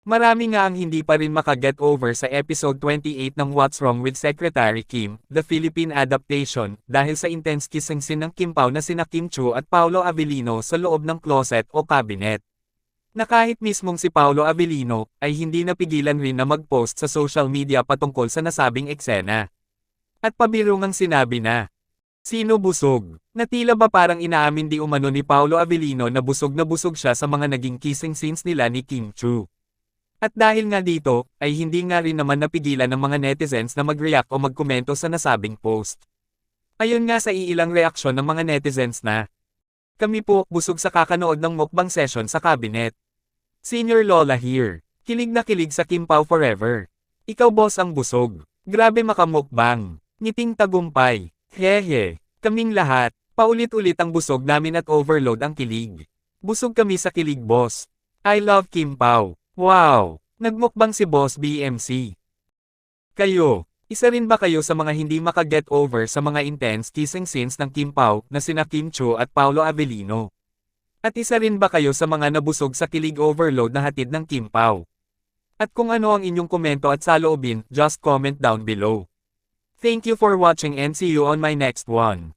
Marami nga ang hindi pa rin makaget over sa episode 28 ng What's Wrong with Secretary Kim, the Philippine adaptation, dahil sa intense kissing scene ng Kim Pao na sina Kim Chu at Paolo Avellino sa loob ng closet o cabinet. Na kahit mismong si Paolo Avellino, ay hindi napigilan rin na mag-post sa social media patungkol sa nasabing eksena. At pabiro ngang sinabi na, Sino busog? Na tila ba parang inaamin di umano ni Paolo Avellino na busog na busog siya sa mga naging kissing scenes nila ni Kim Chu. At dahil nga dito, ay hindi nga rin naman napigilan ng mga netizens na mag-react o magkomento sa nasabing post. Ayon nga sa iilang reaksyon ng mga netizens na, Kami po, busog sa kakanood ng mukbang session sa cabinet. Senior Lola here. Kilig na kilig sa Kim Pao forever. Ikaw boss ang busog. Grabe makamukbang. Ngiting tagumpay. Hehe. Kaming lahat. Paulit-ulit ang busog namin at overload ang kilig. Busog kami sa kilig boss. I love Kim Pao. Wow! Nagmukbang si Boss BMC. Kayo, isa rin ba kayo sa mga hindi makaget over sa mga intense kissing scenes ng Kim Pao na sina Kim Cho at Paolo Avellino? At isa rin ba kayo sa mga nabusog sa kilig overload na hatid ng Kim Pao? At kung ano ang inyong komento at saloobin, just comment down below. Thank you for watching and see you on my next one.